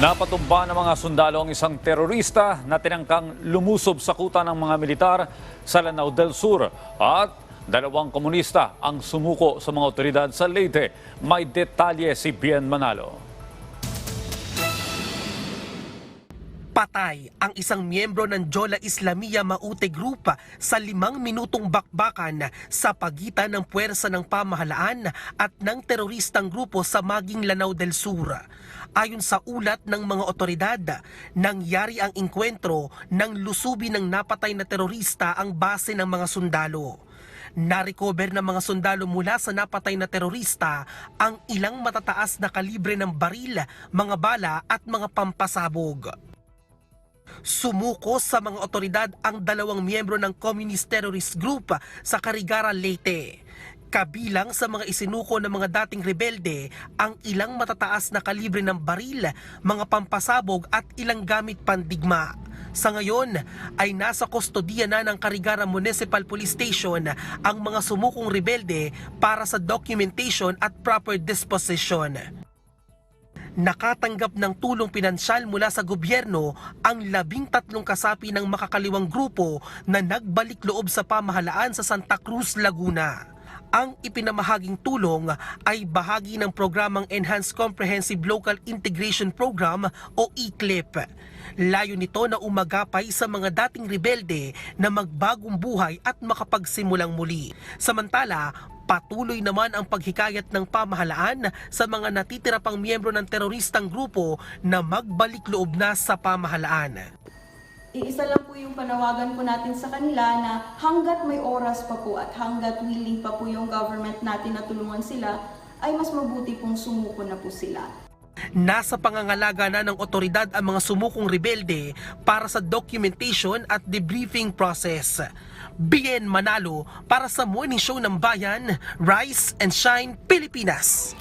Napatumba ng mga sundalo ang isang terorista na tinangkang lumusob sa kuta ng mga militar sa Lanao del Sur at dalawang komunista ang sumuko sa mga otoridad sa Leyte. May detalye si Bien Manalo. Patay ang isang miyembro ng Jola Islamia Maute Group sa limang minutong bakbakan sa pagitan ng puwersa ng pamahalaan at ng teroristang grupo sa Maging Lanao del Sur. Ayon sa ulat ng mga otoridad, nangyari ang inkwentro ng lusubi ng napatay na terorista ang base ng mga sundalo. Narecover ng mga sundalo mula sa napatay na terorista ang ilang matataas na kalibre ng baril, mga bala at mga pampasabog. Sumuko sa mga otoridad ang dalawang miyembro ng Communist Terrorist Group sa Carigara, Leyte. Kabilang sa mga isinuko ng mga dating rebelde ang ilang matataas na kalibre ng baril, mga pampasabog at ilang gamit pandigma. Sa ngayon ay nasa kustodiya na ng Carigara Municipal Police Station ang mga sumukong rebelde para sa documentation at proper disposition nakatanggap ng tulong pinansyal mula sa gobyerno ang labing tatlong kasapi ng makakaliwang grupo na nagbalik loob sa pamahalaan sa Santa Cruz, Laguna. Ang ipinamahaging tulong ay bahagi ng programang Enhanced Comprehensive Local Integration Program o ECLIP. Layo nito na umagapay sa mga dating rebelde na magbagong buhay at makapagsimulang muli. Samantala, Patuloy naman ang paghikayat ng pamahalaan sa mga natitira pang miyembro ng teroristang grupo na magbalik loob na sa pamahalaan. Iisa lang po yung panawagan po natin sa kanila na hanggat may oras pa po at hanggat willing pa po yung government natin na tulungan sila, ay mas mabuti pong sumuko na po sila. Nasa pangangalaga na ng otoridad ang mga sumukong rebelde para sa documentation at debriefing process. Bien Manalo para sa Morning Show ng Bayan, Rise and Shine Pilipinas.